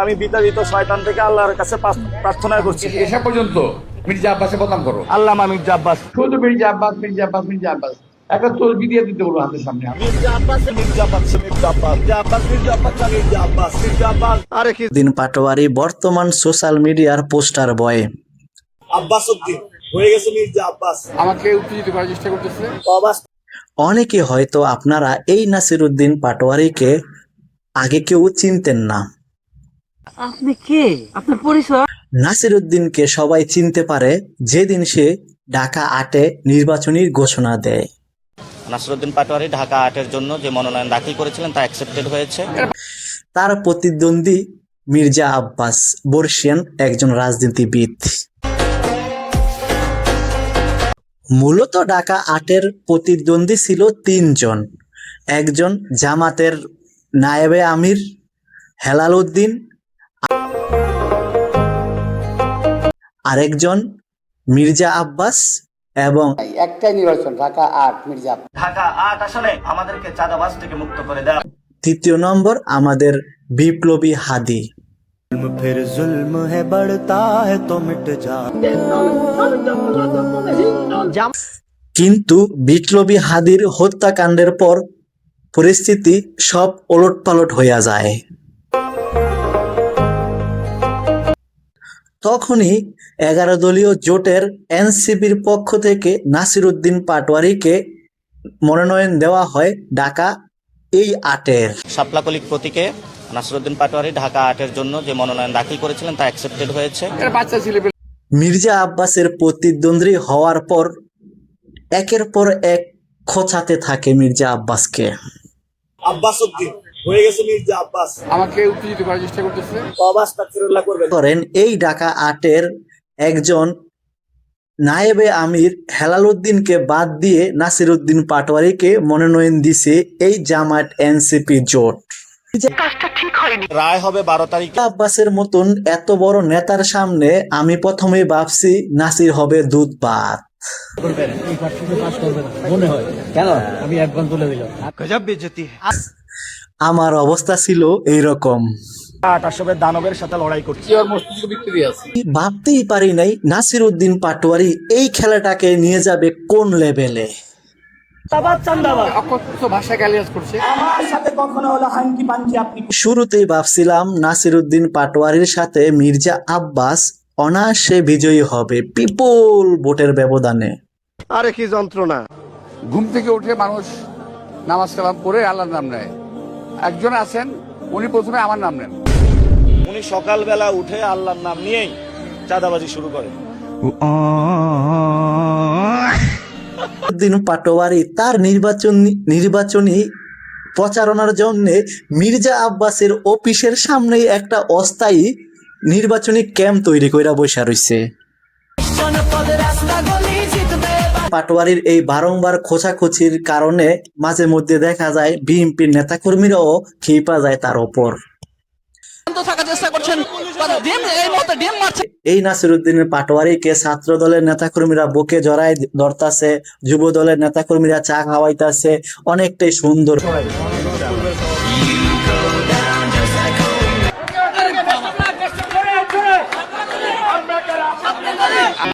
আমি বিতাড়িত শয়তান থেকে আল্লাহর কাছে প্রার্থনা করছি। এসা পর্যন্ত মির্জা আব্বাসে বদনাম করো আল্লাহ মামির জাব্বাস শুধু মির্জা আব্বাস মির্জা আব্বাস মির্জা আব্বাস। একটা তসবি দিয়ে দিতে বলব হাতের সামনে। মির্জা আব্বাস মির্জা আব্বাস মির্জা আব্বাস মির্জা আব্বাস মির্জা আব্বাস মির্জা আব্বাস মির্জা আব্বাস। আরে কি দিন পাটোয়ারি বর্তমান সোশ্যাল মিডিয়ার পোস্টার বয়। আব্বাস উদ্দিন হয়ে গেছে মির্জা আব্বাস। আমাকে উত্তেজিত করার চেষ্টা করতেছে। আব্বাস। অনেকে হয়তো আপনারা এই নাসিরুদ্দিন পাটোয়ারিকে আগে কেউ চিনতেন না। আপনি কে? আপনার পরিচয়? নাসিরুদ্দিনকে সবাই চিনতে পারে যেদিন সে ঢাকা আটে নির্বাচনী ঘোষণা দেয়। নাসরুদ্দিন পাটোয়ারি ঢাকা আটের জন্য যে মনোনয়ন দাখিল করেছিলেন তা অ্যাকসেপ্টেড হয়েছে। তার প্রতিদ্বন্দ্বী মির্জা আব্বাস বর্ষিয়ান একজন রাজনীতিবিদ। মূলত ঢাকা আটের প্রতিদ্বন্দ্বী ছিল তিনজন। একজন জামাতের নায়েবে আমির হেলাল উদ্দিন আরেকজন মির্জা আব্বাস এবং একটাই নির্বাচন ঢাকা আট মির্জা ঢাকা আট আসলে আমাদেরকে চাঁদাবাস থেকে মুক্ত করে দেওয়া তৃতীয় নম্বর আমাদের বিপ্লবী হাদি। ফির জুলম হে বড়তা হে তো মিট যা। কিন্তু বিপ্লবী হাদির হত্যাকাণ্ডের পর পরিস্থিতি সব ওলটপালট হইয়া যায়। তখনই এগারো দলীয় জোটের এনসিপির পক্ষ থেকে নাসিরুদ্দিন পাটোয়ারিকে মনোনয়ন দেওয়া হয় ঢাকা এই আটের। শাপলাকলিক প্রতীকে নাসরুদ্দিন পাটোয়ারি ঢাকা আটের জন্য যে মনোনয়ন দাখিল করেছিলেন তা অ্যাকসেপ্টেড হয়েছে। মির্জা আব্বাসের প্রতিদ্বন্দ্বী হওয়ার পর একের পর এক খোঁচাতে থাকে মির্জা আব্বাসকে। আব্বাস উদ্দিন হয়ে গেছে মির্জা আব্বাস। আমাকে উত্তেজিত করার চেষ্টা করতেছে। আব্বাস তাকফিরুল্লাহ করবেন। করেন এই ঢাকা আটের একজন নায়েবে আমির হেলাল উদ্দিনকে বাদ দিয়ে নাসির উদ্দিন পাটোয়ারিকে মনোনয়ন দিছে এই জামাত এনসিপি জোট। রায় হবে বারো তারিখে। আব্বাসের মতন এত বড় নেতার সামনে আমি প্রথমে ভাবছি নাসির হবে দুধ ভাত আমার অবস্থা ছিল এইরকম। আট দানবের সাথে লড়াই করছি। কি মস্তিষ্ক বিকৃতি আছে? ভাবতেই পারি নাই নাসির উদ্দিন পাটোয়ারি এই খেলাটাকে নিয়ে যাবে কোন লেভেলে চাঁদাবাজ চান্দাবাজ অকথ্য ভাষা গালিয়াজ করছে। আমার সাথে কখনো হলো হাঙ্কি পাঞ্চি আপনি শুরুতেই ভাবছিলাম নাসির উদ্দিন পাটোয়ারির সাথে মির্জা আব্বাস অনায়াসে বিজয়ী হবে পিপল ভোটের ব্যবধানে। আরে কি যন্ত্রণা। ঘুম থেকে উঠে মানুষ নামাজ কালাম করে আল্লাহর নাম নেয়। একজন আছেন উনি প্রথমে আমার নাম নেন। উনি সকালবেলা উঠে আল্লাহর নাম নিয়েই চাঁদাবাজি শুরু করেন উদ্দিন পাটোয়ারি তার নির্বাচন নির্বাচনী প্রচারণার জন্য মির্জা আব্বাসের অফিসের সামনেই একটা অস্থায়ী নির্বাচনী ক্যাম্প তৈরি কইরা বসে রইছে। পাটোয়ারির এই বারংবার খোঁচাখুচির কারণে মাঝে মধ্যে দেখা যায় বিএনপির নেতাকর্মীরাও খেপা যায় তার ওপর। এই নাসিরুদ্দিনের পাটোয়ারিকে ছাত্র দলের নেতাকর্মীরা বুকে জড়ায় ধরতাছে যুব দলের নেতাকর্মীরা চা খাওয়াইতাছে অনেকটাই সুন্দর।